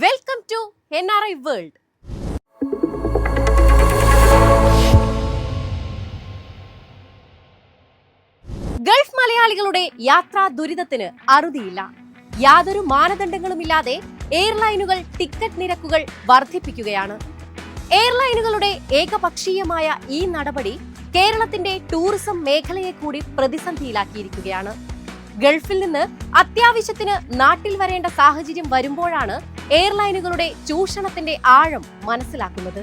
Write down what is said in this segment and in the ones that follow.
Welcome to N R I world Gulf മലയാളികളുടെ യാത്രാ ദുരിതത്തിന് അറുതിയില്ല. യാതൊരു മാനദണ്ഡങ്ങളുമില്ലാതെ എയർലൈനുകൾ ടിക്കറ്റ് നിരക്കുകൾ വർദ്ധിപ്പിക്കുകയാണ്. എയർലൈനുകളുടെ ഏകപക്ഷീയമായ ഈ നടപടി കേരളത്തിന്റെ ടൂറിസം മേഖലയെ കൂടി പ്രതിസന്ധിയിലാക്കിയിരിക്കുകയാണ്. ഗൾഫിൽ നിന്ന് അത്യാവശ്യത്തിന് നാട്ടിൽ വരേണ്ട സാഹചര്യം വരുമ്പോഴാണ് എയർലൈനുകളുടെ ചൂഷണത്തിന്റെ ആഴം മനസ്സിലാക്കുന്നത്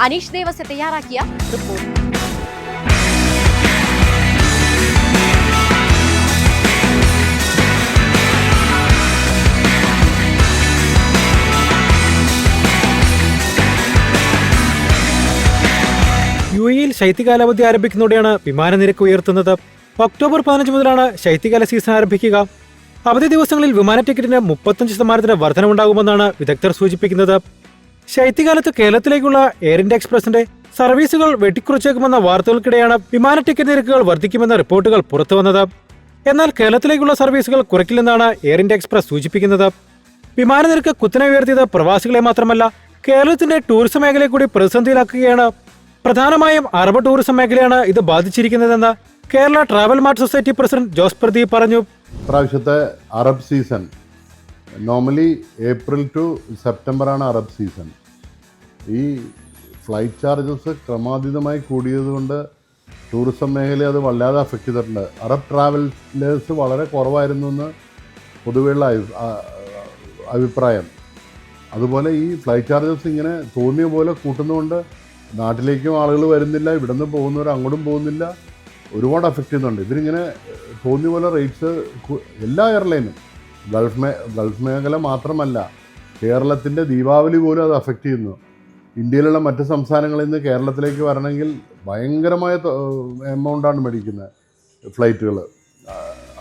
അനീഷ് ദേവസ് തയ്യാറാക്കിയ റിപ്പോർട്ട്. യു എയിൽ ശൈത്യകാലാവധി ആരംഭിക്കുന്നതോടെയാണ് വിമാന നിരക്ക് ഉയർത്തുന്നത്. ഒക്ടോബർ പതിനഞ്ച് മുതലാണ് ശൈത്യകാല സീസൺ ആരംഭിക്കുക. അവധി ദിവസങ്ങളിൽ വിമാന ടിക്കറ്റിന് മുപ്പത്തഞ്ച് ശതമാനത്തിന് വർധനമുണ്ടാകുമെന്നാണ് വിദഗ്ധർ സൂചിപ്പിക്കുന്നത്. ശൈത്യകാലത്ത് കേരളത്തിലേക്കുള്ള എയർ ഇന്ത്യ എക്സ്പ്രസിന്റെ സർവീസുകൾ വെട്ടിക്കുറച്ചേക്കുമെന്ന വാർത്തകൾക്കിടെയാണ് വിമാന ടിക്കറ്റ് നിരക്കുകൾ വർദ്ധിക്കുമെന്ന റിപ്പോർട്ടുകൾ പുറത്തുവന്നത് എന്നാൽ കേരളത്തിലേക്കുള്ള സർവീസുകൾ കുറയ്ക്കില്ലെന്നാണ് എയർ ഇന്ത്യ എക്സ്പ്രസ് സൂചിപ്പിക്കുന്നത്. വിമാന നിരക്ക് കുത്തനെ ഉയർത്തിയത് പ്രവാസികളെ മാത്രമല്ല കേരളത്തിന്റെ ടൂറിസം മേഖലയെ കൂടി പ്രതിസന്ധിയിലാക്കുകയാണ് പ്രധാനമായും അറബ് ടൂറിസം മേഖലയാണ് ഇത് ബാധിച്ചിരിക്കുന്നതെന്ന് Kerala travel mart society president Jose Pradeep പറഞ്ഞു. പ്രാവശ്യത്തെ Arab season. Normally April to September ആണ് അറബ് സീസൺ. ഈ ഫ്ലൈറ്റ് ചാർജസ് ക്രമാതീതമായി കൂടിയതുകൊണ്ട് ടൂറിസം മേഖലയെ അത് വല്ലാതെ അഫക്റ്റ് ചെയ്തിട്ടുണ്ട്. അറബ് ട്രാവലേഴ്സ് വളരെ കുറവായിരുന്നു എന്ന് പൊതുവെയുള്ള അഭിപ്രായം. അതുപോലെ ഈ ഫ്ലൈറ്റ് ചാർജസ് ഇങ്ങനെ തോന്നിയ പോലെ കൂട്ടുന്നതുകൊണ്ട് നാട്ടിലേക്കും ആളുകൾ വരുന്നില്ല ഇവിടെ നിന്ന് പോകുന്നവർ അങ്ങോട്ടും പോകുന്നില്ല. ഒരുപാട് അഫക്റ്റ് ചെയ്യുന്നുണ്ട്. ഇതിനിങ്ങനെ തോന്നിയ പോലെ റേറ്റ്സ് എല്ലാ എയർലൈനും ഗൾഫ് മേ ഗൾഫ് മേഖല മാത്രമല്ല കേരളത്തിന്റെ ദീപാവലി പോലും അത് അഫക്റ്റ് ചെയ്യുന്നു. ഇന്ത്യയിലുള്ള മറ്റ് സംസ്ഥാനങ്ങളിൽ നിന്ന് കേരളത്തിലേക്ക് വരണമെങ്കിൽ ഭയങ്കരമായ എമൗണ്ടാണ് മേടിക്കുന്നത് ഫ്ലൈറ്റുകൾ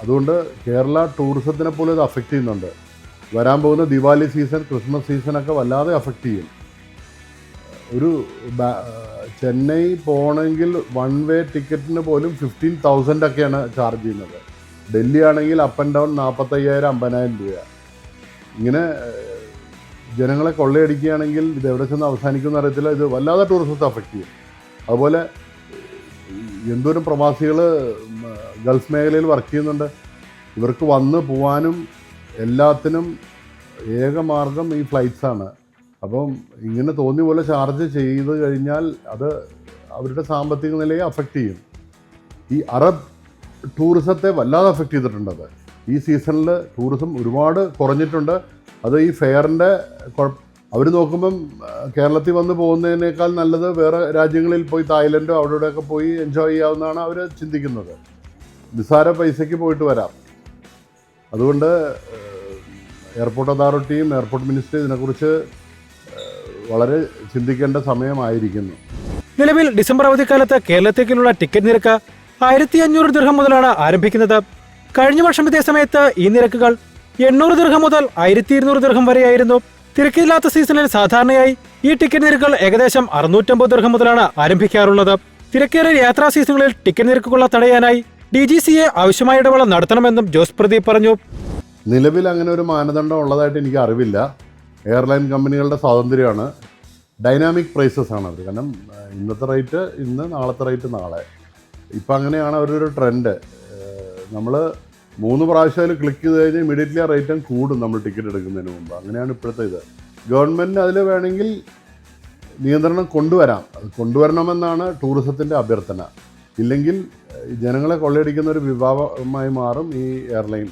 അതുകൊണ്ട് കേരള ടൂറിസത്തിനെ പോലും അത് അഫക്റ്റ് ചെയ്യുന്നുണ്ട്. വരാൻ പോകുന്ന ദീപാവലി സീസൺ ക്രിസ്മസ് സീസണൊക്കെ വല്ലാതെ അഫക്റ്റ് ചെയ്യും. ഒരു ചെന്നൈ പോകണമെങ്കിൽ വൺ വേ ടിക്കറ്റിന് പോലും ഫിഫ്റ്റീൻ തൗസൻഡ് ഒക്കെയാണ് ചാർജ് ചെയ്യുന്നത്. ഡൽഹി ആണെങ്കിൽ അപ്പ് ആൻഡ് ഡൗൺ നാൽപ്പത്തയ്യായിരം അമ്പതിനായിരം രൂപ. ഇങ്ങനെ ജനങ്ങളെ കൊള്ളയടിക്കുകയാണെങ്കിൽ ഇത് എവിടെ ചെന്ന് അവസാനിക്കുമെന്ന് അറിയത്തില്ല. ഇത് വല്ലാതെ ടൂറിസത്തെ അഫക്റ്റ് ചെയ്യും. അതുപോലെ എന്തോരം പ്രവാസികൾ ഗൾഫ് മേഖലയിൽ വർക്ക് ചെയ്യുന്നുണ്ട്. ഇവർക്ക് വന്ന് പോവാനും എല്ലാത്തിനും ഏക മാർഗം ഈ ഫ്ലൈറ്റ്സാണ് അപ്പം ഇങ്ങനെ തോന്നിയ പോലെ ചാർജ് ചെയ്ത് കഴിഞ്ഞാൽ അത് അവരുടെ സാമ്പത്തിക നിലയെ അഫക്റ്റ് ചെയ്യും. ഈ അറബ് ടൂറിസത്തെ വല്ലാതെ അഫക്റ്റ് ചെയ്തിട്ടുണ്ട് അത്. ഈ സീസണിൽ ടൂറിസം ഒരുപാട് കുറഞ്ഞിട്ടുണ്ട്. അത് ഈ ഫെയറിന്റെ അവർ നോക്കുമ്പം കേരളത്തിൽ വന്ന് പോകുന്നതിനേക്കാൾ നല്ലത് വേറെ രാജ്യങ്ങളിൽ പോയി തായ്ലൻഡോ അവിടെ ഇവിടെയൊക്കെ പോയി എൻജോയ് ചെയ്യാവുന്നതാണ് അവർ ചിന്തിക്കുന്നത്. നിസ്സാര പൈസയ്ക്ക് പോയിട്ട് വരാം. അതുകൊണ്ട് എയർപോർട്ട് അതോറിറ്റിയും എയർപോർട്ട് മിനിസ്ട്രി ഇതിനെക്കുറിച്ച് വളരെ ചിന്തിക്കേണ്ട സമയമായിരിക്കുന്നു. നിലവിൽ ഡിസംബർ അവധിക്കാലത്ത് കേരളത്തേക്കുള്ള ടിക്കറ്റ് നിരക്ക് ആയിരത്തി അഞ്ഞൂറ് ദീർഘം മുതലാണ് ആരംഭിക്കുന്നത്. കഴിഞ്ഞ വർഷം ഇതേ സമയത്ത് ഈ നിരക്കുകൾ എണ്ണൂറ് ദീർഘം മുതൽ ആയിരത്തി ഇരുന്നൂറ് ദീർഘം വരെയായിരുന്നു. തിരക്കില്ലാത്ത സീസണിൽ സാധാരണയായി ഈ ടിക്കറ്റ് നിരക്കുകൾ ഏകദേശം അറുന്നൂറ്റമ്പത് ദീർഘം മുതലാണ് ആരംഭിക്കാറുള്ളത്. തിരക്കേറിയ യാത്രാ സീസണുകളിൽ ടിക്കറ്റ് നിരക്കുകൾ തടയാനായി ഡി ജി സിയെ ആവശ്യമായ ഇടവേള നടത്തണമെന്നും ജോസ് പ്രദീപ് പറഞ്ഞു. നിലവിൽ അങ്ങനെ ഒരു മാനദണ്ഡം ഉള്ളതായിട്ട് എനിക്ക് അറിവില്ല. എയർലൈൻ കമ്പനികളുടെ സ്വാതന്ത്ര്യമാണ്. ഡൈനാമിക് പ്രൈസസ് ആണ് അവർ കാരണം ഇന്നത്തെ റേറ്റ് ഇന്ന് നാളത്തെ റേറ്റ് നാളെ. ഇപ്പം അങ്ങനെയാണ് അവരൊരു ട്രെൻഡ് നമ്മൾ മൂന്ന് പ്രാവശ്യം അതിൽ ക്ലിക്ക് ചെയ്ത് കഴിഞ്ഞാൽ ഇമീഡിയറ്റ്ലി ആ റേറ്റ് കൂടും നമ്മൾ ടിക്കറ്റ് എടുക്കുന്നതിന് മുമ്പ്. അങ്ങനെയാണ് ഇപ്പോഴത്തെ ഇത്. ഗവൺമെന്റ് അതിൽ വേണമെങ്കിൽ നിയന്ത്രണം കൊണ്ടുവരാം. അത് കൊണ്ടുവരണമെന്നാണ് ടൂറിസത്തിന്റെ അഭ്യർത്ഥന. ഇല്ലെങ്കിൽ ജനങ്ങളെ കൊള്ളയടിക്കുന്ന ഒരു വിഭാഗമായി മാറും ഈ എയർലൈൻ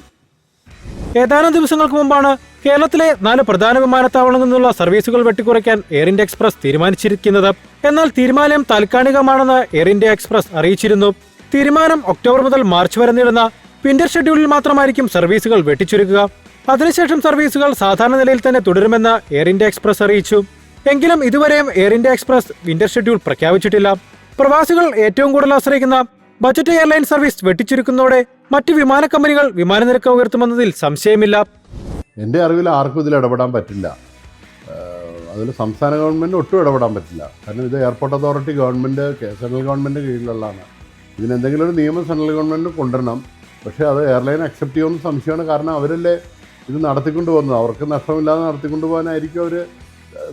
ഏതാനും ദിവസങ്ങൾക്ക് മുമ്പാണ് കേരളത്തിലെ നാല് പ്രധാന വിമാനത്താവളങ്ങളിൽ നിന്നുള്ള സർവീസുകൾ വെട്ടിക്കുറയ്ക്കാൻ എയർ ഇന്ത്യ എക്സ്പ്രസ് തീരുമാനിച്ചിരിക്കുന്നത്. എന്നാൽ തീരുമാനം താൽക്കാലികമാണെന്ന് എയർ ഇന്ത്യ എക്സ്പ്രസ് അറിയിച്ചിരുന്നു. തീരുമാനം ഒക്ടോബർ മുതൽ മാർച്ച് വരെ നീളുന്ന വിന്റർ ഷെഡ്യൂളിൽ മാത്രമായിരിക്കും സർവീസുകൾ വെട്ടിച്ചുരുക്കുക. അതിനുശേഷം സർവീസുകൾ സാധാരണ നിലയിൽ തന്നെ തുടരുമെന്ന് എയർ ഇന്ത്യ എക്സ്പ്രസ് അറിയിച്ചു. എങ്കിലും ഇതുവരെയും air India express winter schedule പ്രഖ്യാപിച്ചിട്ടില്ല. പ്രവാസികൾ ഏറ്റവും കൂടുതൽ ആശ്രയിക്കുന്ന ബജറ്റ് എയർലൈൻ സർവീസ് വെട്ടിച്ചുരുക്കുന്നതോടെ മറ്റ് വിമാന കമ്പനികൾ വിമാന നിരക്ക് ഉയർത്തുമെന്നതിൽ സംശയമില്ല. എന്റെ അറിവിൽ ആർക്കും ഇതിൽ ഇടപെടാൻ പറ്റില്ല. അതിൽ സംസ്ഥാന ഗവൺമെന്റ് ഒട്ടും ഇടപെടാൻ പറ്റില്ല. കാരണം ഇത് airport authority government central government കീഴിലുള്ളതാണ്. ഇതിനെന്തെങ്കിലും ഒരു നിയമം സെൻട്രൽ ഗവൺമെന്റ് കൊണ്ടുവരണം. പക്ഷേ അത് എയർലൈൻ അക്സെപ്റ്റ് ചെയ്യുമെന്ന് സംശയമാണ്. കാരണം അവരല്ലേ ഇത് നടത്തിക്കൊണ്ട് പോകുന്നത്? അവർക്ക് നഷ്ടമില്ലാതെ നടത്തിക്കൊണ്ട് പോകാനായിരിക്കും അവർ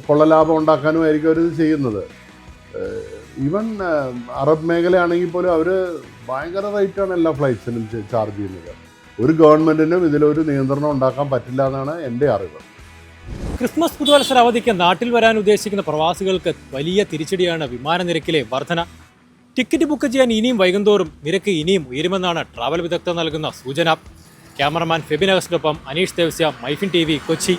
കൊള്ളലാഭം ഉണ്ടാക്കാനും ആയിരിക്കും അവരിത് ചെയ്യുന്നത്. ഈവൻ അറബ് മേഖലയാണെങ്കിൽ പോലും അവർ ഭയങ്കര റേറ്റാണ് എല്ലാ ഫ്ലൈറ്റ്സിനും ചാർജ് ചെയ്യുന്നത്. ഒരു ഗവൺമെന്റിനും ഇതിലൊരു നിയന്ത്രണം ഉണ്ടാക്കാൻ പറ്റില്ല എന്നാണ് എന്റെ അറിവ്. ക്രിസ്മസ് പുതുവത്സര അവധിക്ക് നാട്ടിൽ വരാൻ ഉദ്ദേശിക്കുന്ന പ്രവാസികൾക്ക് വലിയ തിരിച്ചടിയാണ് വിമാന നിരക്കിലെ വർധന. ടിക്കറ്റ് ബുക്ക് ചെയ്യാൻ ഇനിയും വൈകുന്തോറും നിരക്ക് ഇനിയും ഉയരുമെന്നാണ് ട്രാവൽ വിദഗ്ധർ നൽകുന്ന സൂചന. ക്യാമറമാൻ ഫെബിൻ അഗസ്റ്റിനൊപ്പം അനീഷ് ദേവസ്യ മൈഫിൻ ടി കൊച്ചി.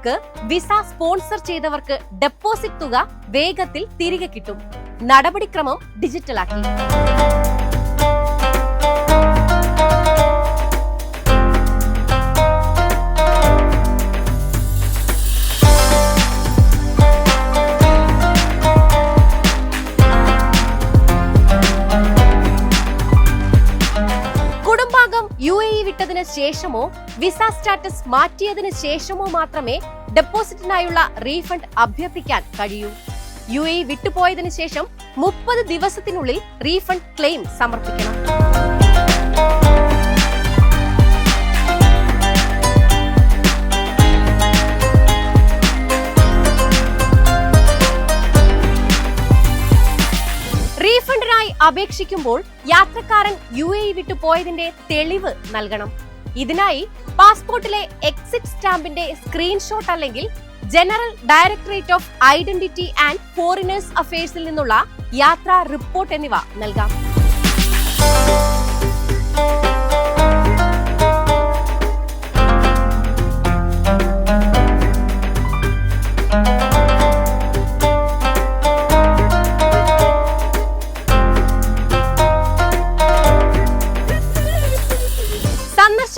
കുടുംബാംഗങ്ങൾക്ക് വിസ സ്പോൺസർ ചെയ്തവർക്ക് ഡെപ്പോസിറ്റ് തുക വേഗത്തിൽ തിരികെ കിട്ടും. നടപടിക്രമം ഡിജിറ്റലാക്കി. ശേഷമോ വിസ സ്റ്റാറ്റസ് മാറ്റിയതിന് ശേഷമോ മാത്രമേ ഡെപ്പോസിറ്റിനായുള്ള റീഫണ്ട് അഭ്യർത്ഥിക്കാൻ കഴിയൂ. യു എ വിട്ടുപോയതിനു ശേഷം മുപ്പത് ദിവസത്തിനുള്ളിൽ റീഫണ്ട് ക്ലെയിം സമർപ്പിക്കണം. റീഫണ്ടിനായി അപേക്ഷിക്കുമ്പോൾ യാത്രക്കാരൻ യു എ വിട്ടു പോയതിന്റെ തെളിവ് നൽകണം. ഇതിനായി പാസ്പോർട്ടിലെ എക്സിറ്റ് സ്റ്റാമ്പിന്റെ സ്ക്രീൻഷോട്ട് അല്ലെങ്കിൽ general directorate of identity and foreigners അഫയേഴ്സിൽ നിന്നുള്ള യാത്രാ റിപ്പോർട്ട് എന്നിവ നൽകാം.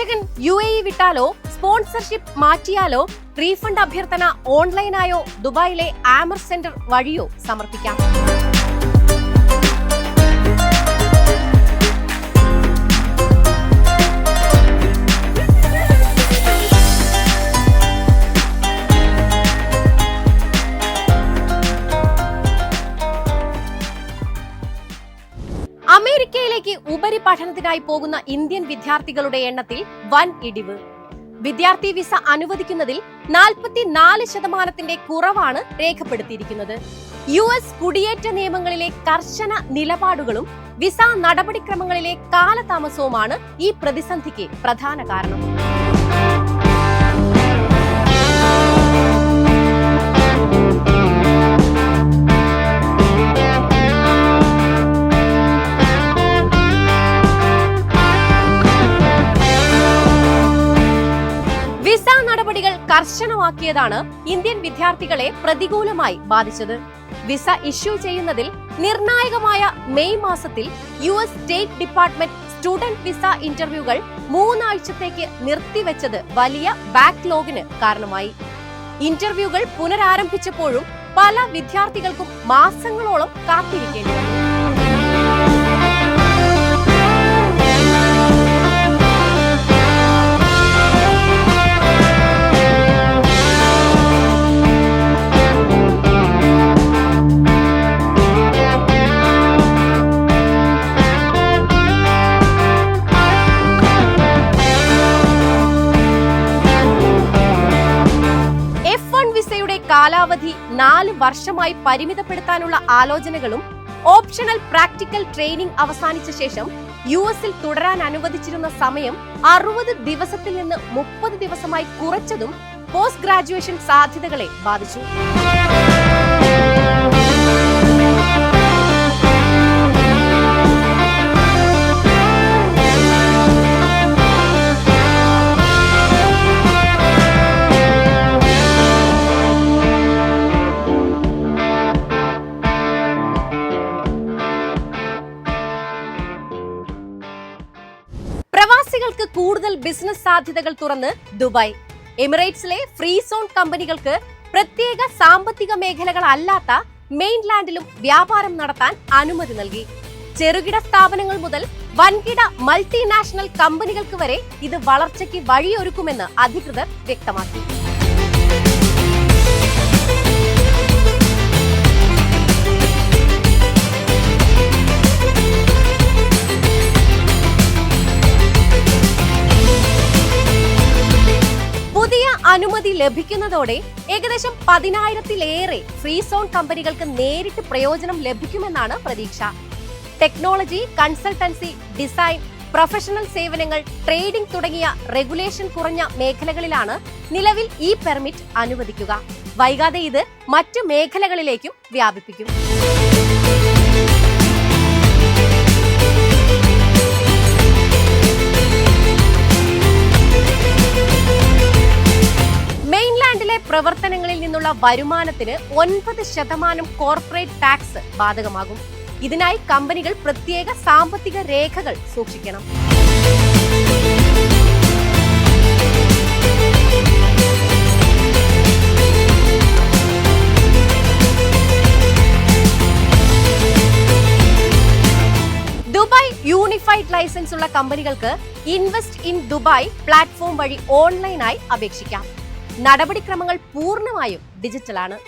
സന്ദർശകൻ യു എ ഇ വിട്ടാലോ സ്പോൺസർഷിപ്പ് മാറ്റിയാലോ റീഫണ്ട് അഭ്യർത്ഥന ഓൺലൈനായോ ദുബായിലെ ആമർ സെന്റർ വഴിയോ സമർപ്പിക്കാം. ഉപരിപഠനത്തിനായി പോകുന്ന ഇന്ത്യൻ വിദ്യാർത്ഥികളുടെ എണ്ണത്തിൽ വൻ ഇടിവ്. വിദ്യാർത്ഥി വിസ അനുവദിക്കുന്നതിൽ നാൽപ്പത്തിനാല് ശതമാനത്തിന്റെ കുറവാണ് രേഖപ്പെടുത്തിയിരിക്കുന്നത്. യു എസ് കുടിയേറ്റ നിയമങ്ങളിലെ കർശന നിലപാടുകളും വിസ നടപടിക്രമങ്ങളിലെ കാലതാമസവുമാണ് ഈ പ്രതിസന്ധിക്ക് പ്രധാന കാരണം. കർശനമാക്കിയതാണ് ഇന്ത്യൻ വിദ്യാർത്ഥികളെ പ്രതികൂലമായി ബാധിച്ചത്. വിസ ഇഷ്യൂ ചെയ്യുന്നതിൽ നിർണായകമായ മെയ് മാസത്തിൽ U S state department student visa ഇന്റർവ്യൂകൾ മൂന്നാഴ്ചത്തേക്ക് നിർത്തിവെച്ചത് വലിയ ബാക്ക്ലോഗിന് കാരണമായി. ഇന്റർവ്യൂകൾ പുനരാരംഭിച്ചപ്പോഴും പല വിദ്യാർത്ഥികൾക്കും മാസങ്ങളോളം കാത്തിരിക്കേണ്ടി വന്നു. കാലാവധി നാല് വർഷമായി പരിമിതപ്പെടുത്താനുള്ള ആലോചനകളും ഓപ്ഷണൽ പ്രാക്ടിക്കൽ ട്രെയിനിംഗ് അവസാനിച്ച ശേഷം യു എസിൽ തുടരാൻ അനുവദിച്ചിരുന്ന സമയം അറുപത് ദിവസത്തിൽ നിന്ന് മുപ്പത് ദിവസമായി കുറച്ചതും പോസ്റ്റ് ഗ്രാജുവേഷൻ സാധ്യതകളെ ബാധിച്ചു. പ്രവാസികൾക്ക് കൂടുതൽ ബിസിനസ് സാധ്യതകൾ തുറന്ന് ദുബായ്. എമിറേറ്റ്സിലെ ഫ്രീ സോൺ കമ്പനികൾക്ക് പ്രത്യേക സാമ്പത്തിക മേഖലകൾ അല്ലാത്ത മെയിൻലാൻഡിലും വ്യാപാരം നടത്താൻ അനുമതി നൽകി. ചെറുകിട സ്ഥാപനങ്ങൾ മുതൽ വൻകിട മൾട്ടിനാഷണൽ കമ്പനികൾക്ക് വരെ ഇത് വളർച്ചയ്ക്ക് വഴിയൊരുക്കുമെന്ന് അധികൃതർ വ്യക്തമാക്കി. പുതിയ അനുമതി ലഭിക്കുന്നതോടെ ഏകദേശം പതിനായിരത്തിലേറെ ഫ്രീ സോൺ കമ്പനികൾക്ക് നേരിട്ട് പ്രയോജനം ലഭിക്കുമെന്നാണ് പ്രതീക്ഷ. ടെക്നോളജി കൺസൾട്ടൻസി ഡിസൈൻ പ്രൊഫഷണൽ സേവനങ്ങൾ ട്രേഡിംഗ് തുടങ്ങിയ റെഗുലേഷൻ കുറഞ്ഞ മേഖലകളിലാണ് നിലവിൽ ഈ പെർമിറ്റ് അനുവദിക്കുക. വൈകാതെ ഇത് മറ്റു മേഖലകളിലേക്കും വ്യാപിപ്പിക്കും. പ്രവർത്തനങ്ങളിൽ നിന്നുള്ള വരുമാനത്തിന് ഒൻപത് ശതമാനം കോർപ്പറേറ്റ് ടാക്സ് ബാധകമാകും. ഇതിനായി കമ്പനികൾ പ്രത്യേക സാമ്പത്തിക രേഖകൾ സൂക്ഷിക്കണം. ദുബായ് യൂണിഫൈഡ് ലൈസൻസ് ഉള്ള കമ്പനികൾക്ക് ഇൻവെസ്റ്റ് ഇൻ ദുബായ് പ്ലാറ്റ്ഫോം വഴി ഓൺലൈനായി അപേക്ഷിക്കാം. നടപടിക്രമങ്ങൾ പൂർണമായും ഡിജിറ്റലാണ്.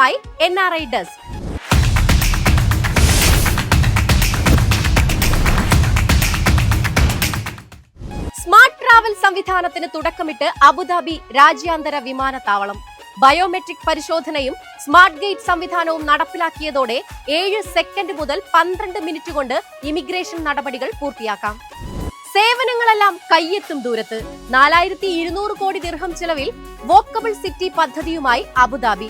വിവരങ്ങളുമായി N R I desk smart travel സംവിധാനത്തിന് തുടക്കമിട്ട് അബുദാബി രാജ്യാന്തര വിമാനത്താവളം. ബയോമെട്രിക് പരിശോധനയും സ്മാർട്ട് ഗേറ്റ് സംവിധാനവും നടപ്പിലാക്കിയതോടെ ഏഴ് സെക്കൻഡ് മുതൽ പന്ത്രണ്ട് മിനിറ്റ് കൊണ്ട് ഇമിഗ്രേഷൻ നടപടികൾ പൂർത്തിയാക്കാം. സേവനങ്ങളെല്ലാം കയ്യെത്തും ദൂരത്ത്. നാലായിരത്തി ഇരുന്നൂറ് കോടി ദീർഘം ചെലവിൽ വോക്കബിൾ സിറ്റി പദ്ധതിയുമായി അബുദാബി.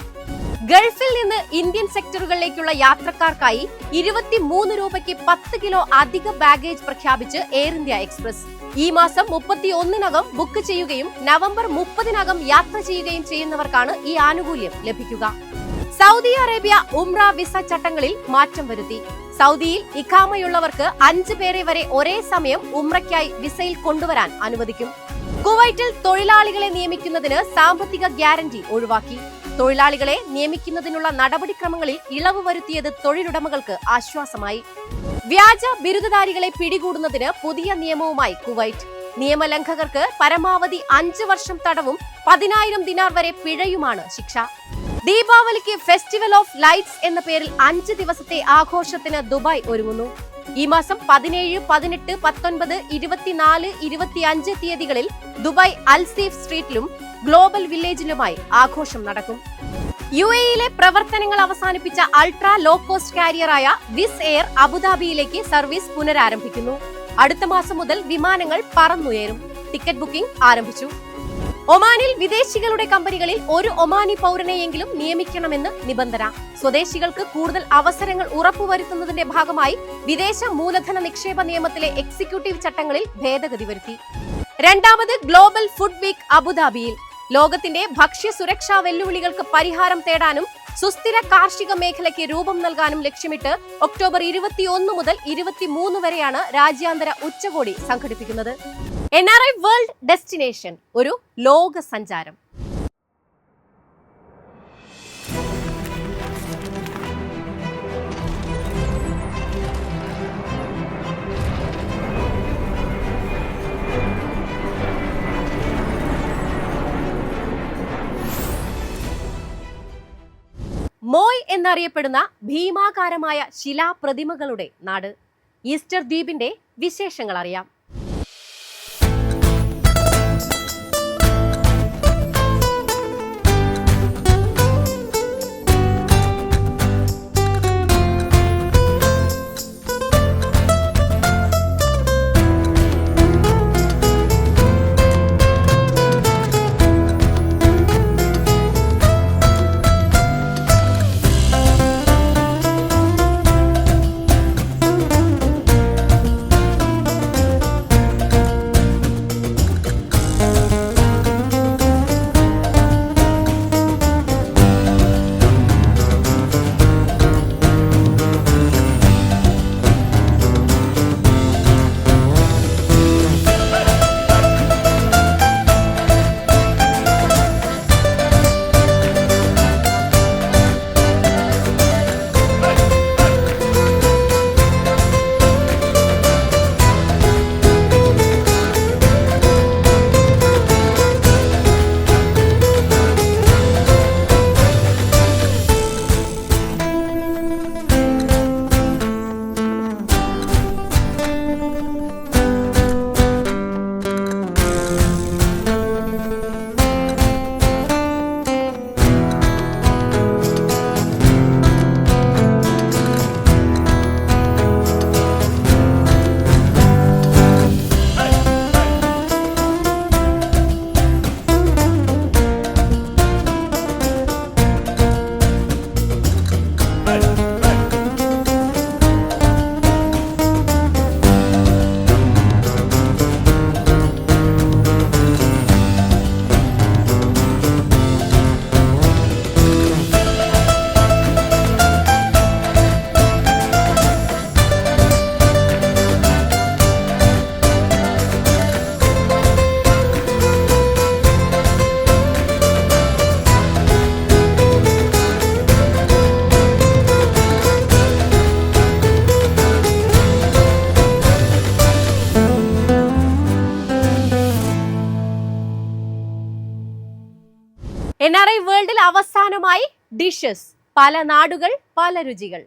ഗൾഫിൽ നിന്ന് ഇന്ത്യൻ സെക്ടറുകളിലേക്കുള്ള യാത്രക്കാർക്കായി ഇരുപത്തിമൂന്ന് രൂപയ്ക്ക് പത്ത് കിലോ അധിക ബാഗേജ് പ്രഖ്യാപിച്ച് എയർ ഇന്ത്യ എക്സ്പ്രസ്. ഈ മാസം മുപ്പത്തി ഒന്നിനകം ബുക്ക് ചെയ്യുകയും നവംബർ മുപ്പതിനകം യാത്ര ചെയ്യുകയും ചെയ്യുന്നവർക്കാണ് ഈ ആനുകൂല്യം ലഭിക്കുക. സൗദി അറേബ്യ ഉംറ വിസ ചട്ടങ്ങളിൽ മാറ്റം വരുത്തി. സൗദിയിൽ ഇഖാമയുള്ളവർക്ക് അഞ്ചു പേരെ വരെ ഒരേ സമയം ഉംറയ്ക്കായി വിസയിൽ കൊണ്ടുവരാൻ അനുവദിക്കും. കുവൈറ്റിൽ തൊഴിലാളികളെ നിയമിക്കുന്നതിന് സാമ്പത്തിക ഗ്യാരണ്ടി ഒഴിവാക്കി. തൊഴിലാളികളെ നിയമിക്കുന്നതിനുള്ള നടപടിക്രമങ്ങളിൽ ഇളവ് വരുത്തിയത് തൊഴിലുടമകൾക്ക് ആശ്വാസമായി. വ്യാജ ബിരുദധാരികളെ പിടികൂടുന്നതിന് പുതിയ നിയമവുമായി കുവൈറ്റ്. നിയമലംഘകർക്ക് പരമാവധി അഞ്ച് വർഷം തടവും പതിനായിരം ദിനാർ വരെ പിഴയുമാണ് ശിക്ഷ. ദീപാവലിക്ക് ഫെസ്റ്റിവൽ ഓഫ് ലൈറ്റ്സ് എന്ന പേരിൽ അഞ്ച് ദിവസത്തെ ആഘോഷത്തിന് ദുബായ് ഒരുങ്ങുന്നു. ഈ മാസം പതിനേഴ് പതിനെട്ട് പത്തൊൻപത് ഇരുപത്തിനാല് ഇരുപത്തിയഞ്ച് തീയതികളിൽ ദുബായ് അൽസീഫ് സ്ട്രീറ്റിലും ഗ്ലോബൽ വില്ലേജിലുമായി ആഘോഷം നടക്കും. യു എയിലെ പ്രവർത്തനങ്ങൾ അവസാനിപ്പിച്ച അൾട്രാ ലോ കോസ്റ്റ് കാരിയറായ വിസ് എയർ അബുദാബിയിലേക്ക് സർവീസ് പുനരാരംഭിക്കുന്നു. അടുത്ത മാസം മുതൽ വിമാനങ്ങൾ പറന്നുയരും. ടിക്കറ്റ് ബുക്കിംഗ് ആരംഭിച്ചു. ഒമാനിൽ വിദേശികളുടെ കമ്പനികളിൽ ഒരു ഒമാനി പൗരനെയെങ്കിലും നിയമിക്കണമെന്ന് നിബന്ധന. സ്വദേശികൾക്ക് കൂടുതൽ അവസരങ്ങൾ ഉറപ്പുവരുത്തുന്നതിന്റെ ഭാഗമായി വിദേശ മൂലധന നിക്ഷേപ നിയമത്തിലെ എക്സിക്യൂട്ടീവ് ചട്ടങ്ങളിൽ ഭേദഗതി വരുത്തി. രണ്ടാമത് ഗ്ലോബൽ ഫുഡ് വീക്ക് അബുദാബിയിൽ. ലോകത്തിന്റെ ഭക്ഷ്യ സുരക്ഷാ വെല്ലുവിളികൾക്ക് പരിഹാരം തേടാനും സുസ്ഥിര കാർഷിക മേഖലയ്ക്ക് രൂപം നൽകാനും ലക്ഷ്യമിട്ട് ഒക്ടോബർ ഇരുപത്തിയൊന്ന് മുതൽ ഇരുപത്തിമൂന്ന് വരെയാണ് രാജ്യാന്തര ഉച്ചകോടി സംഘടിപ്പിക്കുന്നത്. N R I world destination ഒരു ലോക സഞ്ചാരം. മോയ് എന്നറിയപ്പെടുന്ന ഭീമാകാരമായ ശിലാപ്രതിമകളുടെ നാട് ഈസ്റ്റർ ദ്വീപിന്റെ വിശേഷങ്ങൾ അറിയാം ഡിഷസ് പല നാടുകൾ പല രുചികൾ.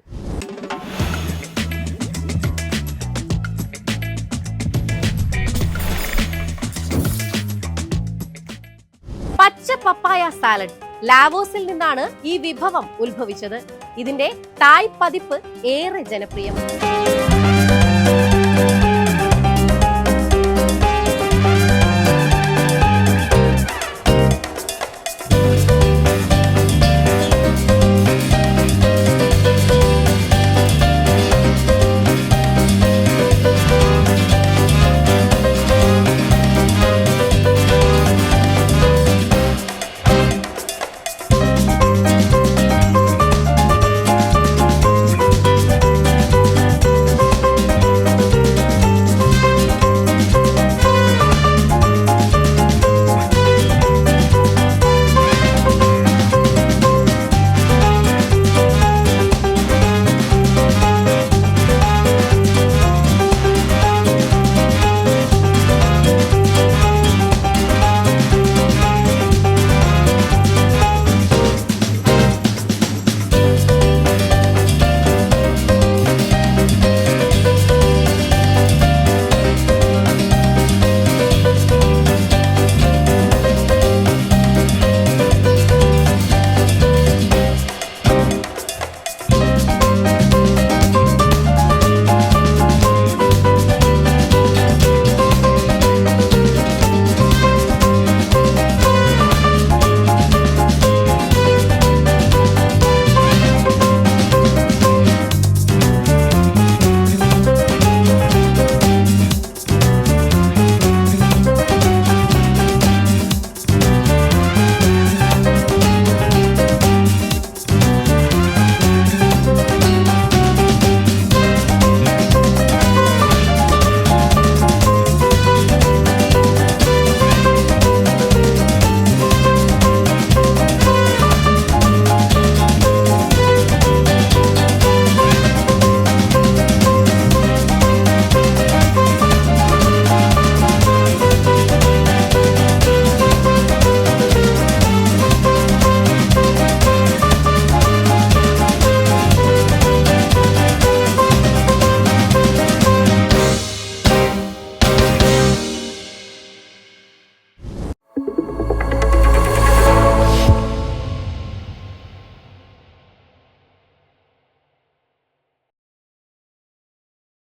പച്ച പപ്പായ സാലഡ് ലാവോസിൽ നിന്നാണ് ഈ വിഭവം ഉത്ഭവിച്ചത്. ഇതിന്റെ തായ് പതിപ്പ് ഏറെ ജനപ്രിയം